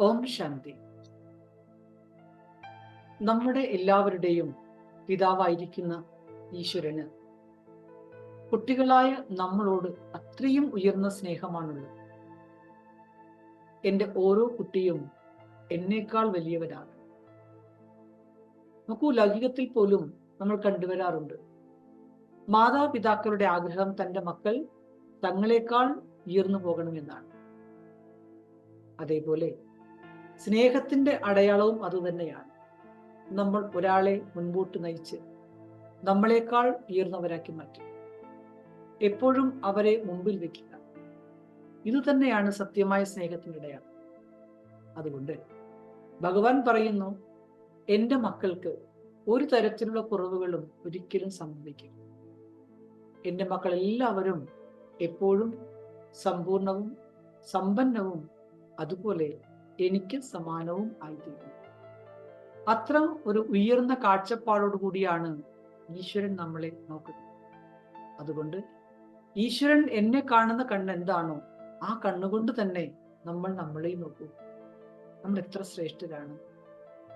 ഓം ശാന്തി. നമ്മുടെ എല്ലാവരുടെയും പിതാവായിരിക്കുന്ന ഈശ്വരന് കുട്ടികളായ നമ്മളോട് അത്രയും ഉയർന്ന സ്നേഹമാണുള്ളത്. എന്റെ ഓരോ കുട്ടിയും എന്നേക്കാൾ വലിയവരാണ്. നോക്കൂ ലൗകികത്തിൽ പോലും നമ്മൾ കണ്ടുവരാറുണ്ട്. മാതാപിതാക്കളുടെ ആഗ്രഹം തന്റെ മക്കൾ തങ്ങളെക്കാൾ ഉയർന്നു പോകണമെന്നാണ്. അതേപോലെ സ്നേഹത്തിന്റെ അടയാളവും അതുതന്നെയാണ് നമ്മൾ ഒരാളെ മുൻപോട്ട് നയിച്ച് നമ്മളെക്കാൾ ഉയർന്നവരാക്കി മാറ്റും. എപ്പോഴും അവരെ മുമ്പിൽ വെക്കുക. ഇതുതന്നെയാണ് സത്യമായ സ്നേഹത്തിന്റെ അടയാളം. അതുകൊണ്ട് ഭഗവാൻ പറയുന്നു എന്റെ മക്കൾക്ക് ഒരു തരത്തിലുള്ള കുറവുകളും ഒരിക്കലും സംഭവിക്കും എന്റെ മക്കൾ എല്ലാവരും എപ്പോഴും സമ്പൂർണവും സമ്പന്നവും അതുപോലെ എനിക്ക് സമാനവും ആയിത്തീരുന്നു. അത്ര ഒരു ഉയർന്ന കാഴ്ചപ്പാടോടു കൂടിയാണ് ഈശ്വരൻ നമ്മളെ നോക്കുന്നത്. അതുകൊണ്ട് ഈശ്വരൻ എന്നെ കാണുന്ന കണ്ണ് എന്താണോ ആ കണ്ണുകൊണ്ട് തന്നെ നമ്മൾ നമ്മളെയും നോക്കൂ. നമ്മൾ എത്ര ശ്രേഷ്ഠരാണ്.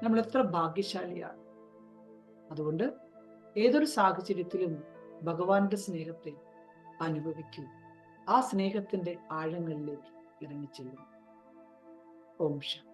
നമ്മൾ എത്ര ഭാഗ്യശാലിയാണ്. അതുകൊണ്ട് ഏതൊരു സാഹചര്യത്തിലും ഭഗവാന്റെ സ്നേഹത്തെ അനുഭവിക്കൂ. ആ സ്നേഹത്തിന്റെ ആഴങ്ങളിലേക്ക് ഇറങ്ങിച്ചെല്ലും. ഓം ശാന്തി